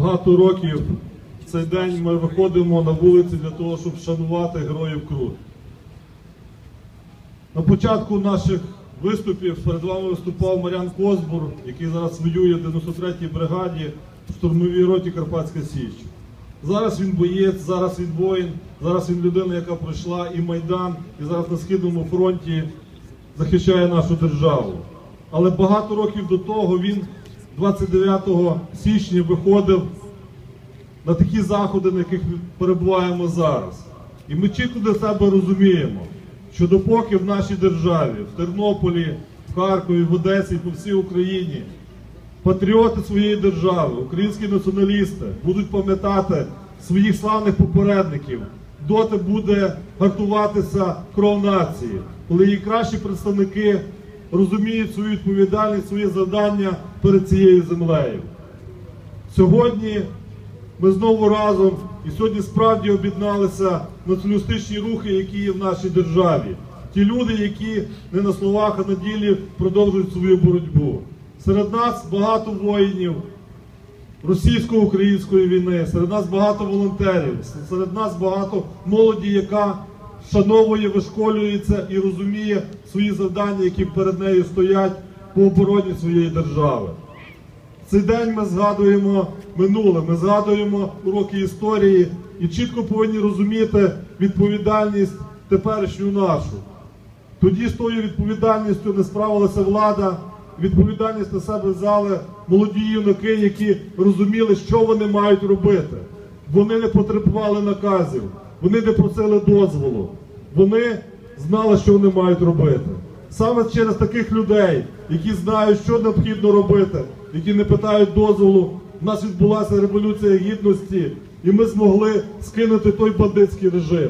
багато років в цей день ми виходимо на вулиці для того, щоб вшанувати героїв Крут. На початку наших виступів перед вами виступав Мар'ян Козбур, який зараз воює в 93-й бригаді в штурмовій роті Карпатська Січ. Зараз він боєць, зараз він воїн, зараз він людина, яка пройшла і Майдан, і зараз на Східному фронті захищає нашу державу. Але багато років до того він 29 січня виходив на такі заходи, на яких ми перебуваємо зараз. І ми чітко для себе розуміємо, що допоки в нашій державі, в Тернополі, в Харкові, в Одесі, по всій Україні патріоти своєї держави, українські націоналісти будуть пам'ятати своїх славних попередників, доти буде гартуватися кров нації, коли її кращі представники розуміють свою відповідальність, своє завдання перед цією землею. Сьогодні ми знову разом і сьогодні справді об'єдналися націоналістичні рухи, які є в нашій державі. Ті люди, які не на словах, а на ділі продовжують свою боротьбу. Серед нас багато воїнів російсько-української війни, серед нас багато волонтерів, серед нас багато молоді, яка вшановує, вишколюється і розуміє свої завдання, які перед нею стоять по обороні своєї держави. Цей день ми згадуємо минуле, ми згадуємо уроки історії і чітко повинні розуміти відповідальність теперішню нашу. Тоді з тою відповідальністю не справилася влада, відповідальність на себе взяли молоді юнаки, які розуміли, що вони мають робити. Вони не потребували наказів, вони не просили дозволу, вони знали, що вони мають робити. Саме через таких людей, які знають, що необхідно робити, які не питають дозволу, в нас відбулася революція гідності, і ми змогли скинути той бандитський режим.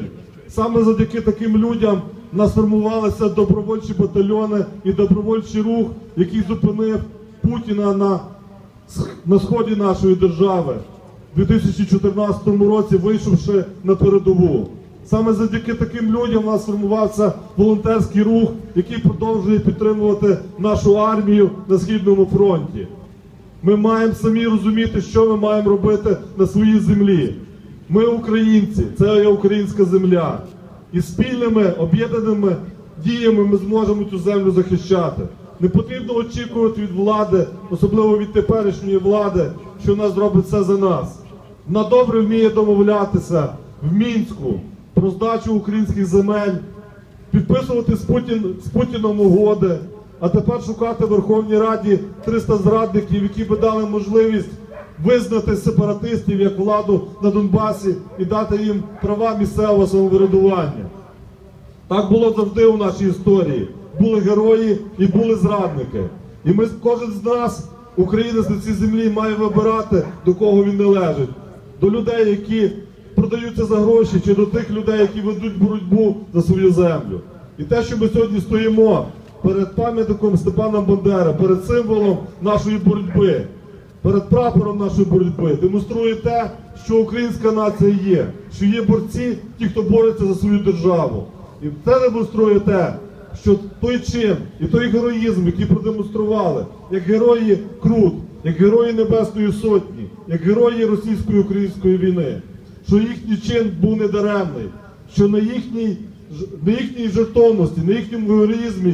Саме завдяки таким людям нас формувалися добровольчі батальйони і добровольчий рух, який зупинив Путіна на, на сході нашої держави у 2014 році, вийшовши на передову. Саме завдяки таким людям у нас сформувався волонтерський рух, який продовжує підтримувати нашу армію на східному фронті. Ми маємо самі розуміти, що ми маємо робити на своїй землі. Ми українці, це є українська земля. І спільними об'єднаними діями ми зможемо цю землю захищати. Не потрібно очікувати від влади, особливо від теперішньої влади, що вона зробить все за нас. Вона добре вміє домовлятися в мінську про здачу українських земель, підписувати з, Путін, з Путіном угоди, а тепер шукати в Верховній Раді 300 зрадників, які би дали можливість визнати сепаратистів як владу на Донбасі і дати їм права місцевого самоврядування. Так було завжди у нашій історії. Були герої і були зрадники. І ми кожен з нас, українець на цій землі, має вибирати, до кого він належить. До людей, які продаються за гроші, чи до тих людей, які ведуть боротьбу за свою землю. І те, що ми сьогодні стоїмо перед пам'ятником Степана Бандера, перед символом нашої боротьби, перед прапором нашої боротьби, демонструє те, що українська нація є, що є борці, ті, хто бореться за свою державу. І це демонструє те, що той чин і той героїзм, який продемонстрували, як герої Крут, як герої Небесної Сотні, як герої російської української війни, що їхній чин був недаремний, що на їхній, на їхній жертовності, на їхньому героїзмі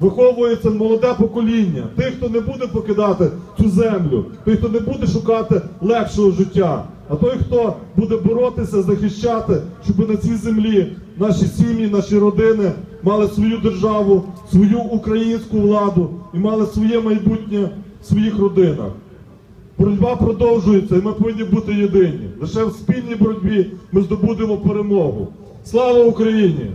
виховується молоде покоління, тих, хто не буде покидати цю землю, той, хто не буде шукати легшого життя, а той, хто буде боротися, захищати, щоб на цій землі наші сім'ї, наші родини мали свою державу, свою українську владу і мали своє майбутнє своїх родинах. Боротьба продовжується, і ми повинні бути єдині. Лише в спільній боротьбі ми здобудемо перемогу. Слава Україні!